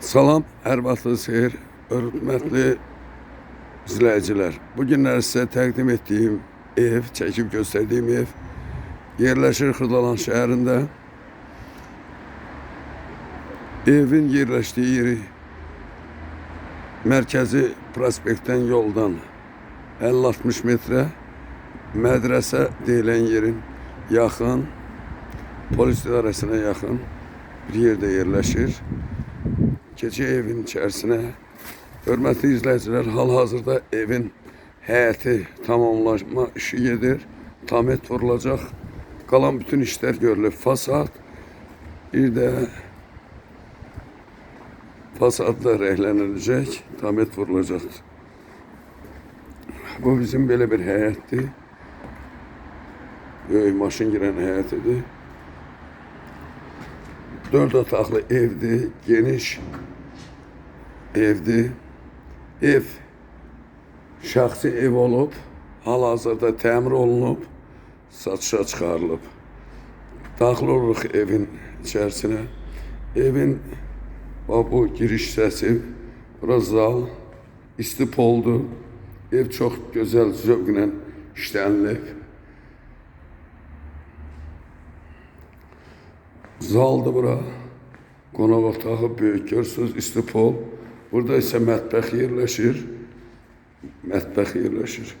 Salam, hər vaxtınız xeyir, hörmətli izləyicilər. Bu günlər sizə təqdim etdiyim ev, çəkib göstərdiyim ev yerləşir Xırdalan şəhərində. Evin yerləşdiyi yeri mərkəzi prospektdən yoldan 50-60 metrə mədrəsə deyilən yerin yaxın, polis idarəsinə yaxın bir yerdə yerləşir. Gece evin içerisine hürmetli izleyiciler hal-hazırda evin həyəti tamamlanma işi gedir. Tamet vurulacaq. Qalan bütün işler görülüb. Fasad bir də fasadla rəhləniləcək. Tamet vurulacaq. Bu bizim belə bir həyətdir. Böyük maşın girən həyətidir. Dört otaqlı evdir, geniş evdir. Ev şəxsi ev olub, hal-hazırda təmir olunub, satışa çıxarılıb. Daxil oluruq evin içərisinə. Evin bu giriş səsi, bura zal, istip oldu. Ev çox gözəl zövqlə işlənilib. Zaldı bura. Qonaq otağı böyük görürsünüz, istipol. Burada isə mətbəx yerləşir. Mətbəx yerləşir.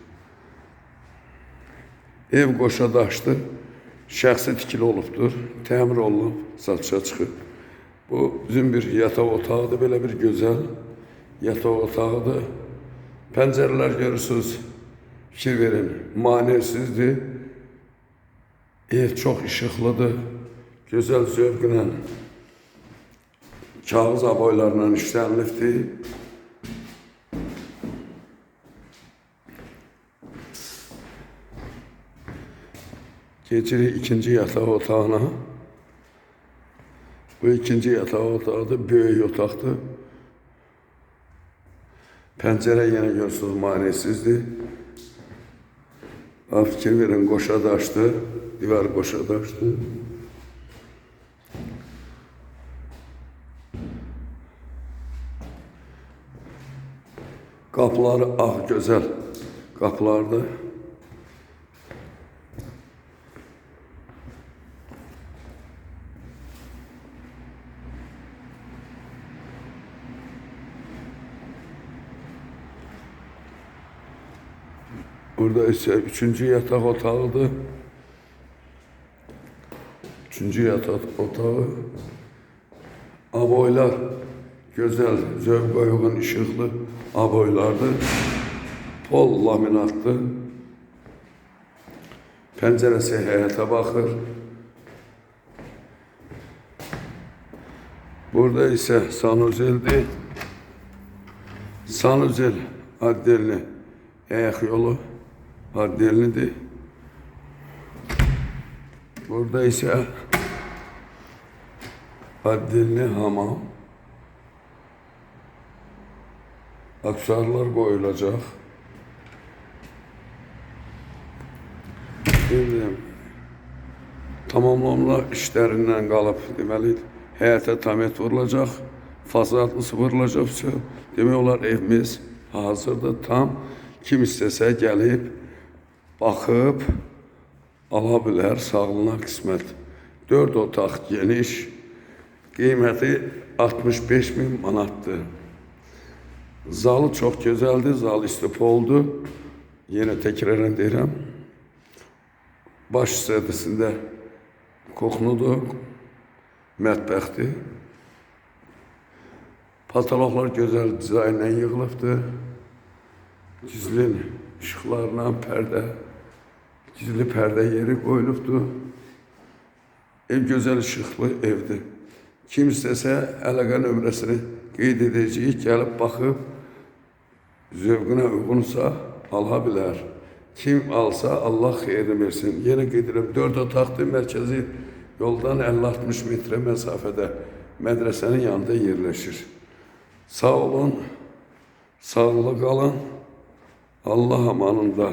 Ev qoşa daşdı. Şəxsi tikili olubdur. Təmir olunub, satışa çıxıb. Bu bizim bir yataq otağıdır, belə bir gözəl yataq otağıdır. Pəncərələr görürsünüz. Fikir verin, manesizdir. Ev çox işıqlıdır. Gözəl zövqlə kağız aboylarla işlənilibdir. Keçirik ikinci yataq otağına. Bu ikinci yataq otağıdır, böyük otaqdır. Pəncərə yenə görürsünüz manesizdir. Bax, fikir verin, qoşa daşdı, divar qoşa daşdı. Qapıları ağ gözəl qapılardır. Burada ise üçüncü yatak otağıdır. Üçüncü yatak otağı. Aboylar güzel, zövq uyğun, işıqlı aboylardır. Pol laminatdır. Pəncərəsi həyətə baxır. Burada isə sanuzeldir. Sanuzel addelini ayaq yolu addelinidir. Burada isə addelini hamam. Aksesuarlar koyulacak. Şimdi tamamlanma işlərindən qalıb deməli həyata tamet vurulacaq, fasadlı sıfırılacaq. Demək olar evimiz hazırda tam kim istəsə gəlib baxıb ala bilər sağlığına qismət. 4 otaq geniş, qiyməti 65 min manatdır. Zalı çok güzeldi. Zal istip oldu. Yine tekrarən deyirəm. Baş hissəsində koknudur. Mətbəxdir. Patologlar gözəl dizaynla yığılıbdır. Gizli işıqlarla pərdə, gizli pərdə yeri qoyulubdur. Ev gözəl işıqlı evdir. Kim istəsə əlaqə nömrəsini qeyd edəcəyik, gəlib baxıb zövqünə uyğunsa ala bilər. Kim alsa Allah xeyrini versin. Yenə qeyd edirəm, 4 otaqlı mərkəzi yoldan 50-60 metrə məsafədə mədrəsənin yanında yerləşir. Sağ olun, sağlıqlı qalın. Allah amanında.